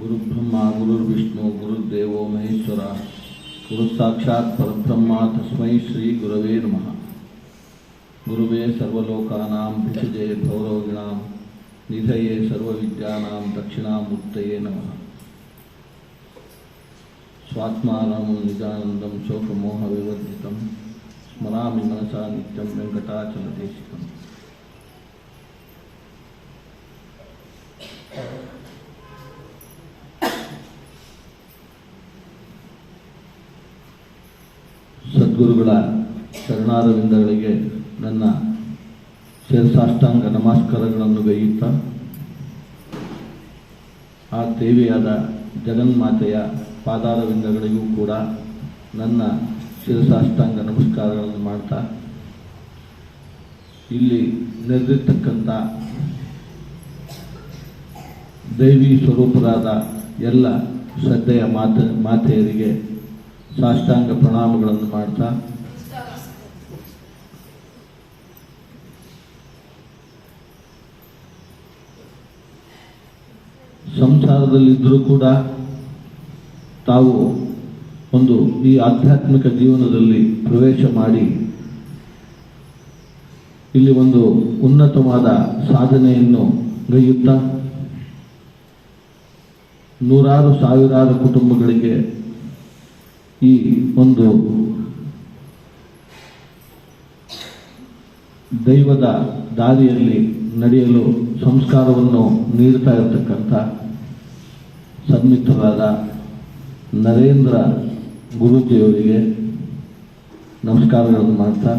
गुरु ब्रह्मा गुरुर्विष्णु गुरुदेव महेश्वरा गुरु साक्षात परब्रह्मा तस्मै श्री गुरवे नमः. गुरुवे सर्वलोकानां, भिषजे भौरविणां निधये सर्वविद्यानां, दक्षिणामूर्तये नमः. स्वात्मानं निजानन्दं, शोकमोहविवर्जितं, स्मरामि मनसा नित्यं वेङ्कटाचलदेशिकम् ಸದ್ಗುರುಗಳ ಶರಣಾರವಿಂದಗಳಿಗೆ ನನ್ನ ಶಿರಸಾಷ್ಟಾಂಗ ನಮಸ್ಕಾರಗಳನ್ನು ಗೈಯುತ್ತಾ ಆ ದೇವಿಯಾದ ಜಗನ್ಮಾತೆಯ ಪಾದಾರವಿಂದಗಳಿಗೂ ಕೂಡ ನನ್ನ ಶಿರಸಾಷ್ಟಾಂಗ ನಮಸ್ಕಾರಗಳನ್ನು ಮಾಡ್ತಾ, ಇಲ್ಲಿ ನೆರೆದಿರ್ತಕ್ಕಂಥ ದೈವಿ ಸ್ವರೂಪರಾದ ಎಲ್ಲ ಶ್ರದ್ಧೆಯ ಮಾತ, ಮಾತೆಯರಿಗೆ ಸಾಷ್ಟಾಂಗ ಪ್ರಣಾಮಗಳನ್ನು ಮಾಡ್ತಾ. ಸಂಸಾರದಲ್ಲಿದ್ದರೂ ಕೂಡ ತಾವು ಒಂದು ಈ ಆಧ್ಯಾತ್ಮಿಕ ಜೀವನದಲ್ಲಿ ಪ್ರವೇಶ ಮಾಡಿ ಇಲ್ಲಿ ಒಂದು ಉನ್ನತವಾದ ಸಾಧನೆಯನ್ನು ಗೈಯುತ್ತಾ ನೂರಾರು ಸಾವಿರಾರು ಕುಟುಂಬಗಳಿಗೆ ಈ ಒಂದು ದೈವದ ದಾರಿಯಲ್ಲಿ ನಡೆಯಲು ಸಂಸ್ಕಾರವನ್ನು ನೀಡ್ತಾ ಇರತಕ್ಕಂಥ ಸನ್ಮಿತ್ರರಾದ ನರೇಂದ್ರ ಗುರುಜಿಯವರಿಗೆ ನಮಸ್ಕಾರಗಳನ್ನು ಮಾಡ್ತಾ,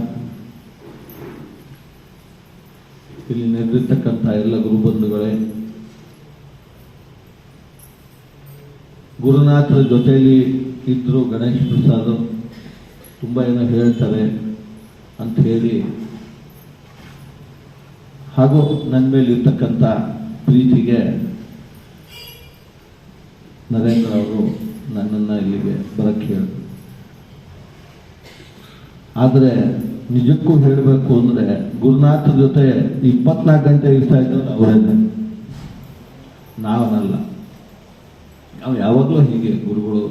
ಇಲ್ಲಿ ನೆರೆದಿರ್ತಕ್ಕಂಥ ಎಲ್ಲ ಗುರುಬಂಧುಗಳೇ ಗುರುನಾಥರ ಜೊತೆಯಲ್ಲಿ ಇದ್ರು ಗಣೇಶ್ ಪ್ರಸಾದ್ ತುಂಬ ಏನೋ ಹೇಳ್ತಾರೆ ಅಂತ ಹೇಳಿ, ಹಾಗೂ ನನ್ನ ಮೇಲೆ ಇರ್ತಕ್ಕಂಥ ಪ್ರೀತಿಗೆ ನರೇಂದ್ರ ಅವರು ನನ್ನನ್ನು ಇಲ್ಲಿಗೆ ಬರಕ್ಕೆ ಹೇಳಿದ್ರು ಆದರೆ ನಿಜಕ್ಕೂ ಹೇಳಬೇಕು ಅಂದರೆ ಗುರುನಾಥ ಜೊತೆ ಇಪ್ಪತ್ನಾಲ್ಕು ಗಂಟೆ ಇರ್ತಾ ಇದ್ದವ್ರು ಅವರೇನೆ. ನಾವನಲ್ಲ. ನಾವು ಯಾವಾಗಲೂ ಹೀಗೆ ಗುರುಗಳು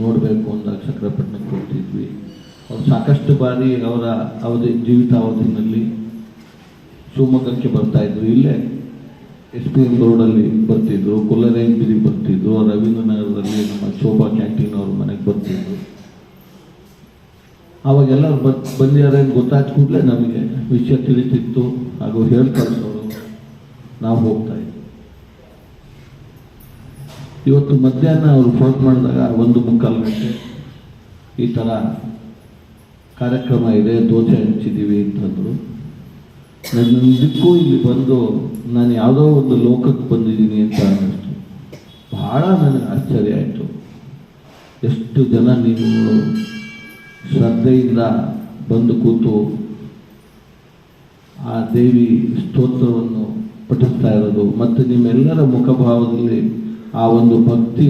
ನೋಡಬೇಕು ಅಂದಾಗ ಚಕ್ರಪಟ್ಟಣಕ್ಕೆ ಹೋಗ್ತಿದ್ವಿ ಅವ್ರು ಸಾಕಷ್ಟು ಬಾರಿ ಅವರ ಅವಧಿ ಜೀವಿತಾವಧಿನಲ್ಲಿ ಶಿವಮೊಗ್ಗಕ್ಕೆ ಬರ್ತಾಯಿದ್ರು ಇಲ್ಲೇ ಎಸ್ ಪಿ ಎಂ ರೋಡಲ್ಲಿ ಬರ್ತಿದ್ರು ಕೊಲ್ಲರೇನ್ ಬೀದಿ ಬರ್ತಿದ್ರು ರವೀಂದ್ರ ನಗರದಲ್ಲಿ ನಮ್ಮ ಶೋಭಾ ಕ್ಯಾಂಟೀನ್ ಅವ್ರ ಮನೆಗೆ ಬರ್ತಿದ್ರು. ಅವಾಗೆಲ್ಲರು ಬ ಬಂದಿದ್ದಾರೆ ಅಂತ ಗೊತ್ತಾದ ಕೂಡಲೇ ನಮಗೆ ವಿಷಯ ತಿಳಿತಿತ್ತು. ಹಾಗೂ ಹೇಳ್ತಾರೆ ನಾವು ಹೋಗ್ತಾ ಇವತ್ತು ಮಧ್ಯಾಹ್ನ ಅವರು ಫೋನ್ ಮಾಡಿದಾಗ ಒಂದು ಮುಕ್ಕಾಲು ಗಂಟೆ ಈ ಥರ ಕಾರ್ಯಕ್ರಮ ಇದೆ, ದೋಸೆ ಹಂಚಿದ್ದೀವಿ ಅಂತಂದರು ನನ್ನ ನಿಜಕ್ಕೂ ಇಲ್ಲಿ ಬಂದು ನಾನು ಯಾವುದೋ ಒಂದು ಲೋಕಕ್ಕೆ ಬಂದಿದ್ದೀನಿ ಅಂತ ಅನ್ನಿಸ್ತು. ಬಹಳ ನನಗೆ ಆಶ್ಚರ್ಯ ಆಯಿತು. ಎಷ್ಟು ಜನ ನೀವು ಶ್ರದ್ಧೆಯಿಂದ ಬಂದು ಕೂತು ಆ ದೇವಿ ಸ್ತೋತ್ರವನ್ನು ಪಠಿಸ್ತಾ ಇರೋದು ಮತ್ತು ನಿಮ್ಮೆಲ್ಲರ ಮುಖಭಾವದಲ್ಲಿ ಆ ಒಂದು ಭಕ್ತಿ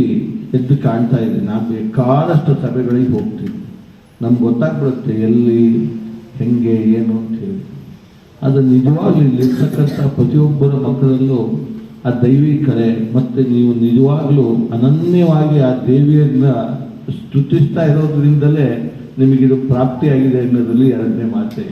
ಎದ್ದು ಕಾಣ್ತಾ ಇದೆ. ನಾನು ಬೇಕಾದಷ್ಟು ಸಭೆಗಳಿಗೆ ಹೋಗ್ತೀವಿ ನಮ್ಗೆ ಗೊತ್ತಾಗ್ಬಿಡುತ್ತೆ ಎಲ್ಲಿ, ಹೆಂಗೆ, ಏನು ಅಂತ ಹೇಳಿ. ಅದು ನಿಜವಾಗ್ಲೂ ಇಲ್ಲಿರ್ತಕ್ಕಂಥ ಪ್ರತಿಯೊಬ್ಬರ ಮಕ್ಕಳಲ್ಲೂ ಆ ದೈವಿ ಕರೆ, ಮತ್ತು ನೀವು ನಿಜವಾಗ್ಲೂ ಅನನ್ಯವಾಗಿ ಆ ದೇವಿಯನ್ನ ಸ್ತುತಿಸ್ತಾ ಇರೋದ್ರಿಂದಲೇ ನಿಮಗಿದು ಪ್ರಾಪ್ತಿಯಾಗಿದೆ ಅನ್ನೋದ್ರಲ್ಲಿ ಎರಡನೇ ಮಾತೆ.